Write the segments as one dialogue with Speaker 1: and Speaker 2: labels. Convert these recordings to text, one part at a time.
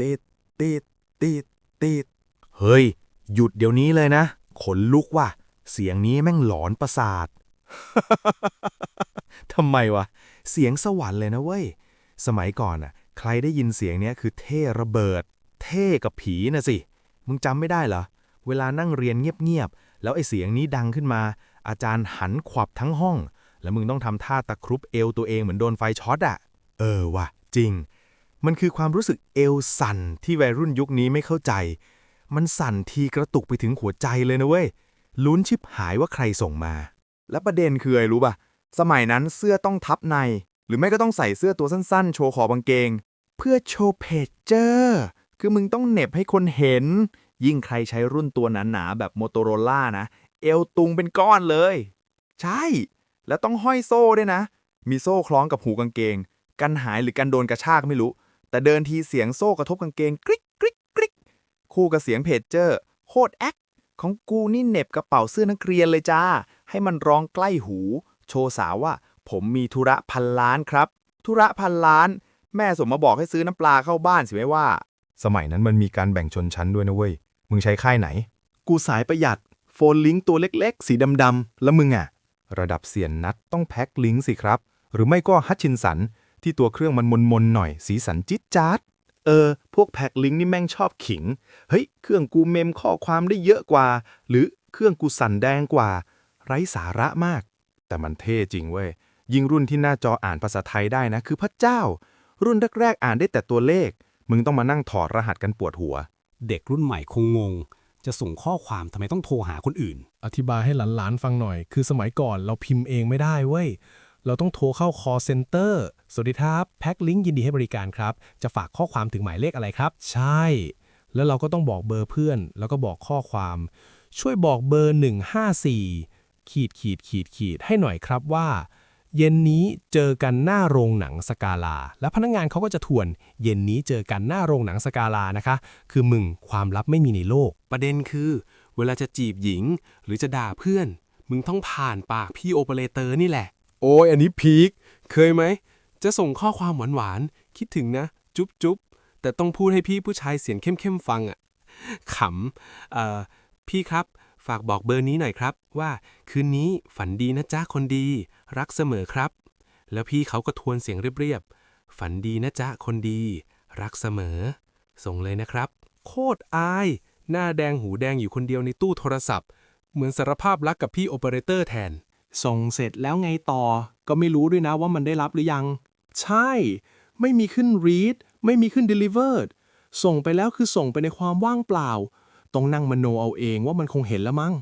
Speaker 1: ติดติดติดติดเฮ้ย หยุดเดี๋ยวนี้เลยนะ ขนลุกว่ะ เสียงนี้แม่งหลอนประสาททำไมวะ เสียงสวรรค์เลยนะเว้ย สมัยก่อนน่ะ ใครได้ยินเสียงเนี้ยคือเท่ระเบิด เท่กับผีนะสิ มึงจำไม่ได้เหรอ เวลานั่งเรียนเงียบๆ แล้วไอ้เสียงนี้ดังขึ้นมา อาจารย์หันขวับทั้งห้อง แล้วมึงต้องทำท่าตะครุบเอวตัวเองเหมือนโดนไฟช็อตอะ เออว่ะ จริง มันคือความรู้สึกเอวสั่นที่วัยรุ่นยุคนี้ไม่เข้าใจ มันสั่นทีกระตุกไปถึงหัวใจเลยนะเว้ย ลุ้นชิบหายว่าใครส่งมา
Speaker 2: และประเด็นคืออะไรรู้ป่ะ สมัยนั้นเสื้อต้องทับใน หรือไม่ก็ต้องใส่เสื้อตัวสั้นๆ โชว์ขอบางเกง เพื่อโชว์เพจเจอร์ คือมึงต้องเหน็บให้คนเห็น ยิ่งใครใช้รุ่นตัวหนาๆแบบโมโตโรล่านะ เอวตุงเป็นก้อนเลย ใช่ แล้วต้องห้อยโซ่ด้วยนะ มีโซ่คล้องกับหูกางเกง กันหายหรือกันโดนกระชากไม่รู้ แต่เดินทีเสียงโซ่กระทบกางเกงกริ๊กกริ๊กกริ๊กคู่กับเสียงเพจเจอร์โคตรแอคของกูนี่เหน็บกระเป๋าเสื้อนักเรียนเลยจ้า ให้มันร้องใกล้หู โชว์สาวว่า ผมมีธุระพันล้านครับ ธุระพันล้าน แม่ส่งมาบอกให้ซื้อน้ำปลาเข้าบ้านสิไม่ว่า
Speaker 1: สมัยนั้นมันมีการแบ่งชนชั้นด้วยนะเว้ย มึงใช้ค่ายไหน
Speaker 3: กูสายประหยัด โฟนลิงก์ตัวเล็กๆ สีดำๆ แล้วมึงอะ
Speaker 1: ระดับเสียนนัดต้องแพ็คลิงก์สิครับ หรือไม่ก็ฮัตชินสัน ที่ตัวเครื่องมันมนๆหน่อย สีสันจิ๊ดจ๊าด
Speaker 3: เออ พวกแพ็คลิงก์นี่แม่งชอบขิง เฮ้ย เครื่องกูเมมข้อความได้เยอะกว่า หรือเครื่องกูสั่นแดงกว่า ไร้สาระมาก
Speaker 1: แต่มันเท่จริงเว้ย ยิ่งรุ่นที่หน้าจออ่านภาษาไทยได้นะ คือพระเจ้า รุ่นแรกๆอ่านได้แต่ตัวเลข มึงต้องมานั่งถอดรหัสกันปวดหัว
Speaker 4: เด็กรุ่นใหม่คงงง จะส่งข้อความทำไมต้องโทรหาคนอื่น
Speaker 5: อธิบายให้หลานๆฟังหน่อย คือสมัยก่อนเราพิมพ์เองไม่ได้เว้ย เราต้องโทรเข้า call center สวัสดีครับแพ็คลิงก์ยินดีให้บริการครับ จะฝากข้อความถึงหมายเลขอะไรครับ ใช่ แล้วเราก็ต้องบอกเบอร์เพื่อน แล้วก็บอกข้อความ ช่วยบอกเบอร์ 154 ขีดขีดขีดขีดให้หน่อยครับว่า เย็นนี้เจอกันหน้าโรงหนังสกาลา แล้วพนักงานเขาก็จะทวน เย็นนี้เจอกันหน้าโรงหนังสกาลานะคะ คือมึงความลับไม่มีในโลก
Speaker 4: ประเด็นคือ เวลาจะจีบหญิง หรือจะด่าเพื่อน มึงต้องผ่านปากพี่โอเปอเรเตอร์นี่แหละ โอ้ยอันนี้พีคเคยไหม จะส่งข้อความหวานๆ คิดถึงนะ จุ๊บจุ๊บแต่ต้องพูดให้พี่ผู้ชายเสียงเข้มๆฟังอะขำเอ่อพี่ครับ ฝากบอกเบอร์นี้หน่อยครับ ว่าคืนนี้ฝันดีนะจ๊ะคนดี รักเสมอครับ แล้วพี่เขาก็ทวนเสียงเรียบๆ ฝันดีนะจ๊ะคนดี รักเสมอ ส่งเลยนะครับ โคตรอาย หน้าแดงหูแดงอยู่คนเดียวในตู้โทรศัพท์ เหมือนสารภาพรักกับพี่โอเปอเรเตอร์แทน ส่งเสร็จแล้วไงต่อ ก็ไม่รู้ด้วยนะว่ามันได้รับหรือยัง ใช่ ไม่มีขึ้น read ไม่มีขึ้น delivered ส่งไปแล้วคือส่งไปในความว่างเปล่า ต้องนั่งมโนเอาเองว่ามันคงเห็นแล้วมั้ง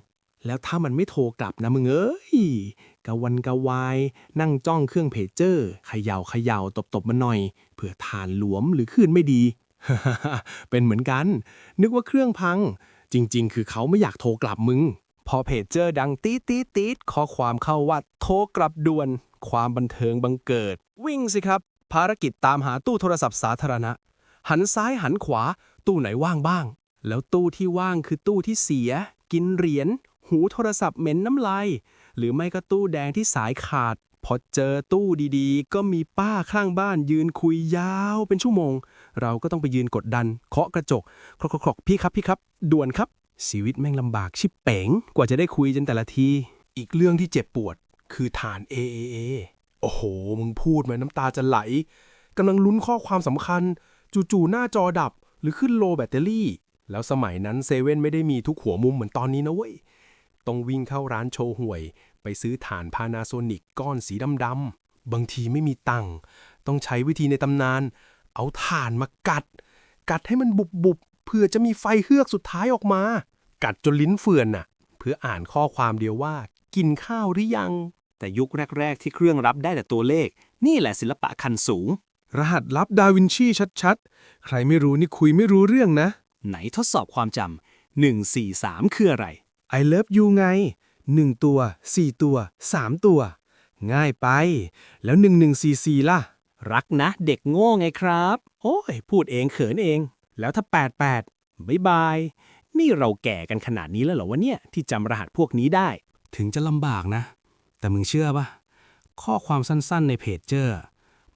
Speaker 4: แล้วถ้ามันไม่โทรกลับนะมึงเอ้ยกะวันกะวาย นั่งจ้องเครื่องเพจเจอร์เขย่าเขย่าตบตบๆมันหน่อย เผื่อฐานหลวมหรือคลื่นไม่ดี เป็นเหมือนกัน นึกว่าเครื่องพัง จริง ๆ คือเขาไม่อยากโทรกลับมึง พอเพจเจอร์ดังตีดตีดตีดข้อความเข้าว่าโทรกลับด่วน ความบันเทิงบังเกิด วิ่งสิครับ ภารกิจตามหาตู้โทรศัพท์สาธารณะ หันซ้ายหันขวา ตู้ไหนว่างบ้าง แล้วตู้ที่ว่างคือตู้ที่เสีย กินเหรียญหูโทรศัพท์เหม็นน้ำลาย หรือไม่ก็ตู้แดงที่สายขาด พอเจอตู้ดีๆ ก็มีป้าข้างบ้านยืนคุยยาวเป็นชั่วโมง เราก็ต้องไปยืนกดดัน เคาะกระจกครอกครอกพี่ครับพี่ครับ ด่วนครับ ชีวิตแม่งลำบากชิบเป๋งกว่าจะได้คุยจนแต่ละที อีกเรื่องที่เจ็บปวดคือฐาน AAA โอ้โห มึงพูดมาน้ำตาจะไหลกำลังลุ้นข้อความสำคัญ จู่ๆหน้าจอดับหรือขึ้นโลแบตเตอรี่ แล้วสมัยนั้นเซเว่นไม่ได้มีทุกหัวมุมเหมือนตอนนี้นะเว้ย ต้องวิ่งเข้าร้านโชว์ห่วย ไปซื้อฐานพานาโซนิกก้อนสีดำๆบางทีไม่มีตังค์ต้องใช้วิธีในตำนาน เอาถ่านมากัด กัดให้มันบุบๆเพื่อจะมีไฟเฮือกสุดท้ายออกมา กัดจนลิ้นเฟือนน่ะ เพื่ออ่านข้อความเดียวว่า กินข้าวหรือยัง
Speaker 6: แต่ยุคแรก ๆ ที่เครื่องรับได้แต่ตัวเลข นี่แหละศิลปะขั้นสูง
Speaker 5: รหัสลับดาวินชีชัดๆ ใครไม่รู้นี่คุยไม่รู้เรื่องนะ
Speaker 6: ไหนทดสอบความจำ1 4 3 คืออะไร
Speaker 5: I love you ไง 1 ตัว 4 ตัว 3 ตัว ง่ายไป แล้ว 1144 ล่ะ
Speaker 6: รักนะ เด็กโง่ไงครับ โอ้ย พูดเองเขินเอง แล้วถ้า 88บ๊ายบาย นี่เราแก่กันขนาดนี้แล้วเหรอวะเนี่ยที่จำรหัสพวกนี้ได้
Speaker 4: ถึงจะลำบากนะ แต่มึงเชื่อปะข้อความสั้นๆในเพจเจอร์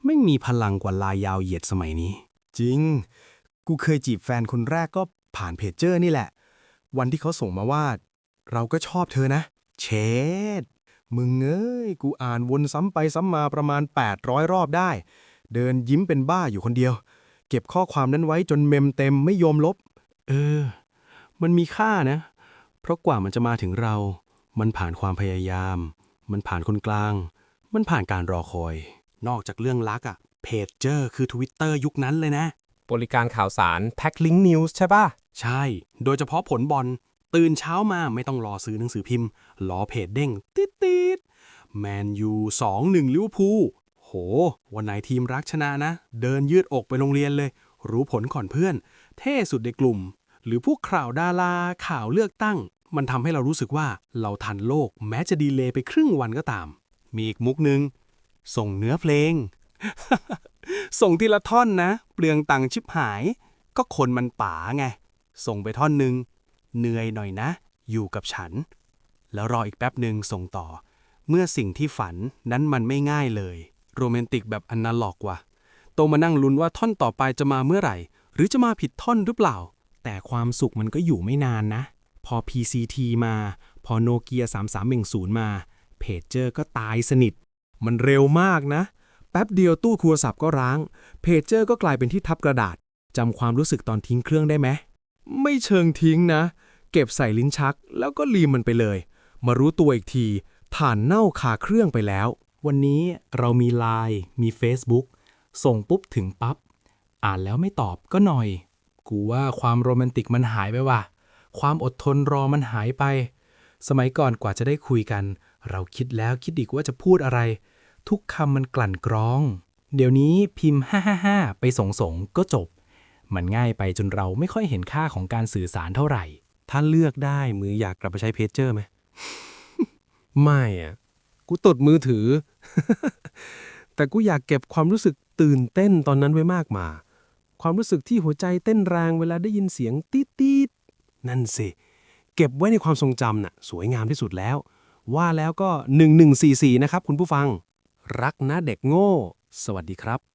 Speaker 4: ไม่มีพลังกว่าลายยาวเหยียดสมัยนี้
Speaker 5: จริง กูเคยจีบแฟนคนแรกก็ผ่านเพจเจอร์นี่แหละ วันที่เขาส่งมาว่า เราก็ชอบเธอนะ เชดมึงเอ้ย กูอ่านวนซ้ำไปซ้ำมาประมาณ 800 รอบได้ เดินยิ้มเป็นบ้าอยู่คนเดียว เก็บข้อความนั้นไว้จนเมมเต็มไม่ยอมลบ
Speaker 6: เออ มันมีค่านะ เพราะกว่ามันจะมาถึงเรา มันผ่านความพยายาม มันผ่านคนกลาง มันผ่านการรอคอย นอกจากเรื่องรักอะเพจเจอร์คือ Twitter ยุคนั้นเลยนะ
Speaker 7: บริการข่าวสารแพ็คลิงก์นิวส์ใช่ป่ะ
Speaker 6: ใช่ โดยเฉพาะผลบอล ตื่นเช้ามาไม่ต้องรอซื้อหนังสือพิมพ์ รอเพจเด้ง ติดติดแมนยูสองหนึ่งลิเวอร์พูลโห วันไหนทีมรักชนะนะ เดินยืดอกไปโรงเรียนเลย รู้ผลก่อนเพื่อน เท่สุดในกลุ่ม หรือพวกข่าวดาราข่าวเลือกตั้ง มันทำให้เรารู้สึกว่าเราทันโลกแม้จะดีเลย์ไปครึ่งวันก็ตาม มีอีกมุกหนึ่งส่งเนื้อเพลง ส่งทีละท่อนนะ เปลืองตังชิบหาย ก็คนมันป๋าไง ส่งไปท่อนหนึ่งเหนื่อยหน่อยนะ อยู่กับฉัน แล้วรออีกแป๊บหนึ่งส่งต่อ เมื่อสิ่งที่ฝันนั้นมันไม่ง่ายเลย โรแมนติกแบบอนาล็อกว่ะโตมานั่งลุ้นว่าท่อนต่อไปจะมาเมื่อไหร่ หรือจะมาผิดท่อนหรือเปล่า แต่ความสุขมันก็อยู่ไม่นานนะ พอ PCT มา พอโนเกีย3310 มา เพจเจอร์ก็ตายสนิท
Speaker 5: มันเร็วมากนะ แป๊บเดียวตู้โทรศัพท์ก็ร้าง เพจเจอร์ก็กลายเป็นที่ทับกระดาษ
Speaker 6: จำความรู้สึกตอนทิ้งเครื่องได้ไหม
Speaker 5: ไม่เชิงทิ้งนะ เก็บใส่ลิ้นชัก แล้วก็ลีมมันไปเลย มารู้ตัวอีกทีถ่านเน่าคาเครื่องไปแล้ว
Speaker 6: วันนี้เรามี Line มี Facebook ส่งปุ๊บถึงปั๊บ อ่านแล้วไม่ตอบก็หน่อย กูว่าความโรแมนติกมันหายไปว่ะ ความอดทนรอมันหายไป สมัยก่อนกว่าจะได้คุยกัน เราคิดแล้วคิดอีกว่าจะพูดอะไร ทุกคำมันกลั่นกรอง เดี๋ยวนี้พิมพ์ 555 ไปสงสงก็จบ มันง่ายไปจนเราไม่ค่อยเห็นค่าของการสื่อสารเท่าไหร่
Speaker 4: ถ้าเลือกได้มืออยากกลับไปใช้เพจเจอร์ไหม
Speaker 5: ไม่อะกูตดมือถือ แต่กูอยากเก็บความรู้สึกตื่นเต้นตอนนั้นไว้มากมา ความรู้สึกที่หัวใจเต้นแรงเวลาได้ยินเสียงตีดตีด
Speaker 4: นั่นสิ เก็บไว้ในความทรงจำน่ะสวยงามที่สุดแล้ว ว่าแล้วก็ 1144 นะครับคุณผู้ฟัง รักนะเด็กโง่ สวัสดีครับ